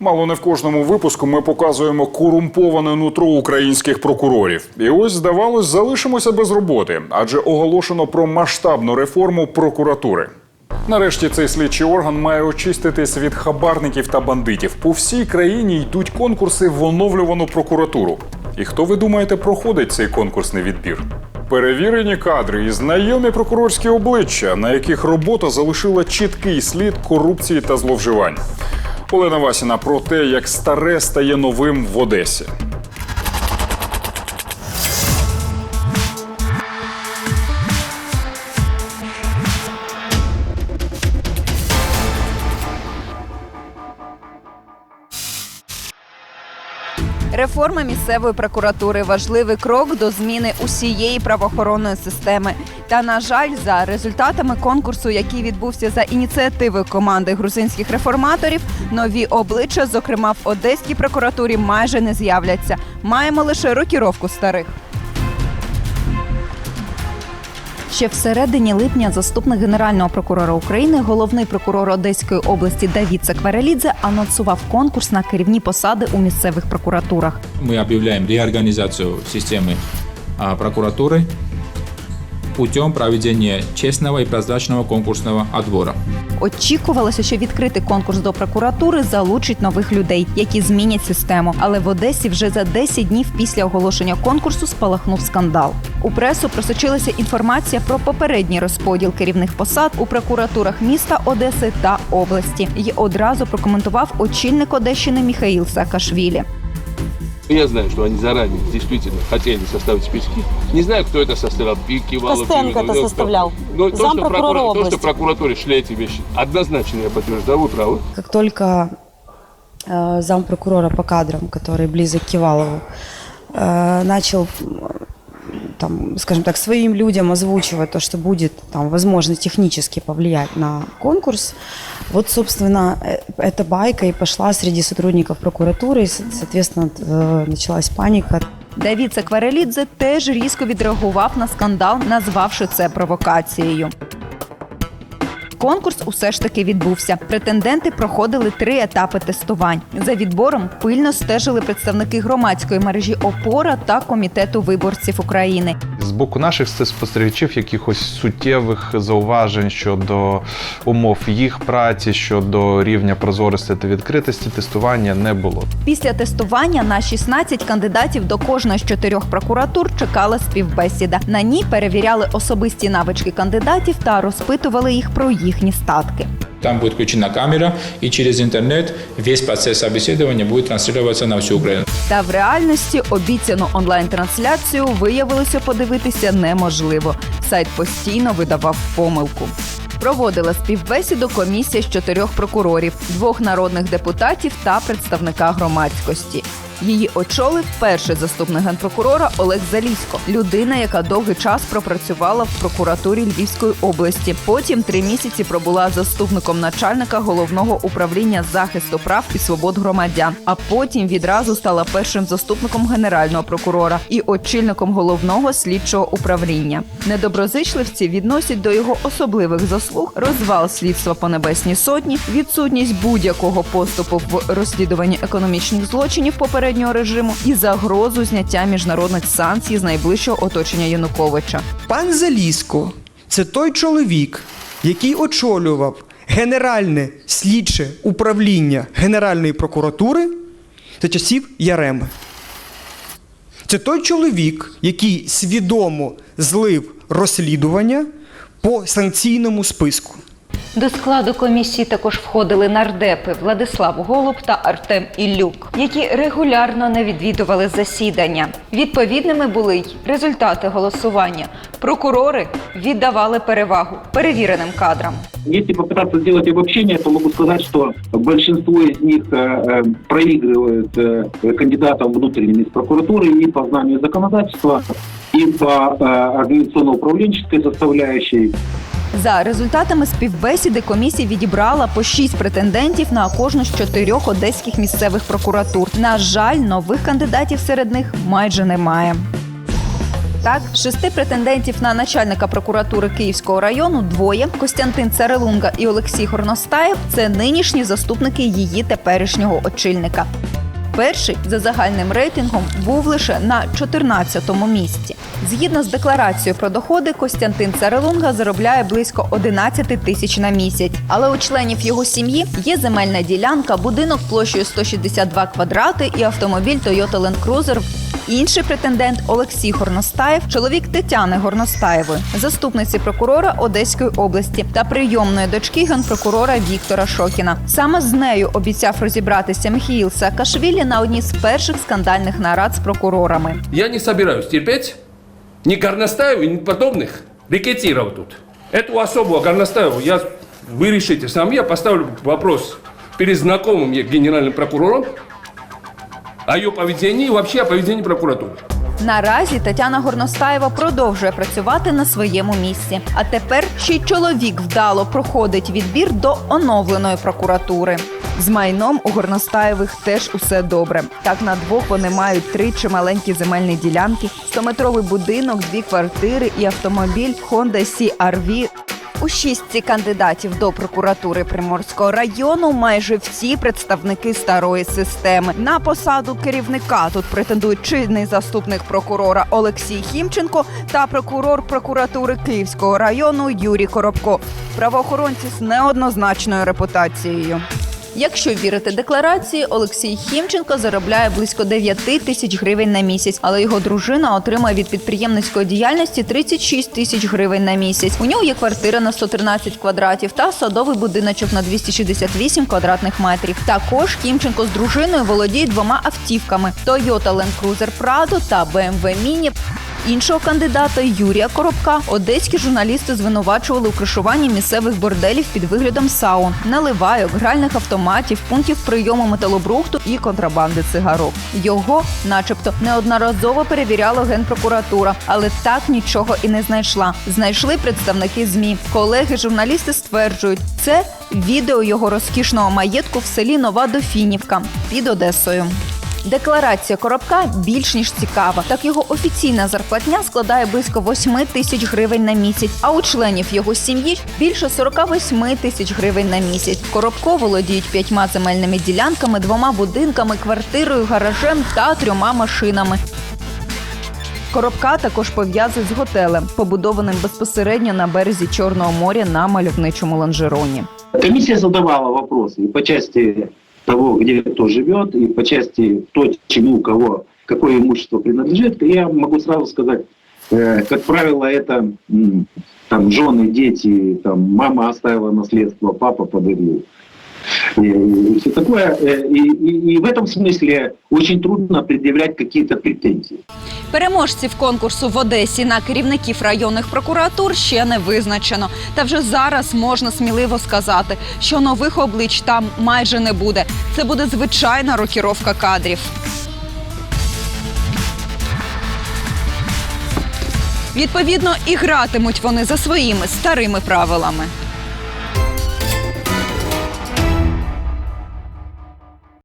Мало не в кожному випуску ми показуємо корумповане нутро українських прокурорів. І ось, здавалось, залишимося без роботи, адже оголошено про масштабну реформу прокуратури. Нарешті цей слідчий орган має очиститись від хабарників та бандитів. По всій країні йдуть конкурси в оновлювану прокуратуру. І хто ви думаєте проходить цей конкурсний відбір? Перевірені кадри і знайомі прокурорські обличчя, на яких робота залишила чіткий слід корупції та зловживань. Олена Васіна про те, як старе стає новим в Одесі. Реформа місцевої прокуратури важливий крок до зміни усієї правоохоронної системи. Та на жаль, за результатами конкурсу, який відбувся за ініціативи команди грузинських реформаторів, нові обличчя, зокрема в одеській прокуратурі, майже не з'являться. Маємо лише рокіровку старих. Ще в середині липня заступник генерального прокурора України, головний прокурор Одеської області Давід Сакварелідзе анонсував конкурс на керівні посади у місцевих прокуратурах. мы объявляем реорганизацию системы а, прокуратуры путем проведения честного и прозрачного конкурсного отбора. Очікувалося, що відкритий конкурс до прокуратури залучить нових людей, які змінять систему. Але в Одесі вже за 10 днів після оголошення конкурсу спалахнув скандал. У пресу просочилася інформація про попередній розподіл керівних посад у прокуратурах міста Одеси та області. І одразу прокоментував очільник Одещини Міхаїл Саакашвілі. Я знаю, что они заранее действительно хотели составить списки. Не знаю, кто это составлял. Пи- Кивалов, Костенко Кивалов, это ну, составлял. Но то, что, прокура- то, что прокуратуре шли эти вещи, однозначно я подтверждаю, вы правы. Как только э, зампрокурора по кадрам, который близок к Кивалову, э, начал там, скажем так, своим людям озвучивать то, что будет там, возможно технически повлиять на конкурс, вот, собственно, э, эта байка и пошла среди сотрудников прокуратуры, и, со- соответственно, э, началась паника. Давід Сакварелідзе теж різко відреагував на скандал, назвавши це провокацією. Конкурс усе ж таки відбувся. Претенденти проходили три етапи тестувань. За відбором пильно стежили представники громадської мережі Опора та комітету виборців України. З боку наших спостерігачів якихось суттєвих зауважень щодо умов їх праці, щодо рівня прозорості та відкритості тестування не було. Після тестування на 16 кандидатів до кожної з чотирьох прокуратур чекала співбесіда. На ній перевіряли особисті навички кандидатів та розпитували їх про їхні статки. Там будет включена камера, и через интернет весь процесс собеседования будет транслироваться на всю Украину. Та в реальності обіцяну онлайн-трансляцію виявилося подивитися неможливо. Сайт постійно видавав помилку. Проводила співбесіду комісія з чотирьох прокурорів, двох народних депутатів та представника громадськості. Її очолив перший заступник генпрокурора Олег Залісько, людина, яка довгий час пропрацювала в прокуратурі Львівської області. Потім три місяці пробула заступником начальника головного управління захисту прав і свобод громадян. А потім відразу стала першим заступником генерального прокурора і очільником головного слідчого управління. Недоброзичливці відносять до його особливих заслуг розвал слідства по небесній сотні, відсутність будь-якого поступу в розслідуванні економічних злочинів попереднього режиму і загрозу зняття міжнародних санкцій з найближчого оточення Януковича. Пан Заліско це той чоловік, який очолював Генеральне слідче управління Генеральної прокуратури за часів Яреми. Це той чоловік, який свідомо злив розслідування по санкційному списку. До складу комісії також входили нардепи Владислав Голуб та Артем Іллюк, які регулярно не відвідували засідання. Відповідними були й результати голосування. Прокурори віддавали перевагу перевіреним кадрам. Если попытаться сделать обобщение, то могу сказать, что большинство из них э, э, проигрывают э, кандидатам внутренним из прокуратуры и по знанию законодательства, и по э, организационно-управленческой составляющей. За результатами співбесіди комісія відібрала по шість претендентів на кожну з чотирьох одеських місцевих прокуратур. На жаль, нових кандидатів серед них майже немає. Так, шести претендентів на начальника прокуратури Київського району двоє Костянтин Царелунга і Олексій Горностаєв це нинішні заступники її теперішнього очільника. Перший за загальним рейтингом був лише на 14-му місці. Згідно з декларацією про доходи, Костянтин Царелунга заробляє близько 11 тисяч на місяць. Але у членів його сім'ї є земельна ділянка, будинок площею 162 квадрати і автомобіль Toyota Land Cruiser. Інший претендент Олексій Горностаєв, чоловік Тетяни Горностаєвої, заступниці прокурора Одеської області та прийомної дочки генпрокурора Віктора Шокіна. Саме з нею обіцяв розібратися Михаїл Саакашвілі на одній з перших скандальних нарад з прокурорами. Я не собираюсь терпеть ни Горностаеву, ни подобных рекетиров тут. Эту особу Горностаеву я, вы решите сам, я поставлю вопрос перед знакомым мне генеральным прокурором о ее поведении и вообще о поведении прокуратуры. Наразі Тетяна Горностаєва продовжує працювати на своєму місці. А тепер ще й чоловік вдало проходить відбір до оновленої прокуратури. З майном у Горностаєвих теж усе добре. Так на двох вони мають три чималенькі земельні ділянки, 100-метровий будинок, дві квартири і автомобіль Honda CR-V у шістці кандидатів до прокуратури Приморського району майже всі представники старої системи. На посаду керівника тут претендують чинний заступник прокурора Олексій Хімченко та прокурор прокуратури Київського району Юрій Коробко. Правоохоронці з неоднозначною репутацією. Якщо вірити декларації, Олексій Хімченко заробляє близько 9 тисяч гривень на місяць, але його дружина отримує від підприємницької діяльності 36 тисяч гривень на місяць. У нього є квартира на 113 квадратів та садовий будиночок на 268 квадратних метрів. Також Хімченко з дружиною володіє двома автівками: Toyota Land Cruiser Prado та BMW Mini. Іншого кандидата Юрія Коробка одеські журналісти звинувачували у кришуванні місцевих борделів під виглядом саун, наливайок, гральних автоматів, пунктів прийому металобрухту і контрабанди цигарок. Його, начебто, неодноразово перевіряла генпрокуратура, але так нічого і не знайшла. Знайшли представники змі. Колеги журналісти стверджують, це відео його розкішного маєтку в селі Нова Дофінівка під Одесою. Декларація коробка більш ніж цікава. Так його офіційна зарплатня складає близько 8 тисяч гривень на місяць, а у членів його сім'ї більше 48 тисяч гривень на місяць. Коробко володіють п'ятьма земельними ділянками, двома будинками, квартирою, гаражем та трьома машинами. Коробка також пов'язують з готелем, побудованим безпосередньо на березі Чорного моря на мальовничому ланжероні. Комиссия задавала и по части того, где кто живет, и по части то, чему, кого, какое имущество принадлежит. Я могу сразу сказать, э, как правило, это там жены, дети, там мама оставила наследство, папа подарил. И, и все такое. Э, И, и- и в этом смысле очень трудно предъявлять какие-то претензии. Переможців конкурсу в Одесі на керівників районних прокуратур ще не визначено. Та вже зараз можна сміливо сказати, що нових облич там майже не буде. Це буде звичайна рокіровка кадрів. Відповідно, і гратимуть вони за своїми старими правилами.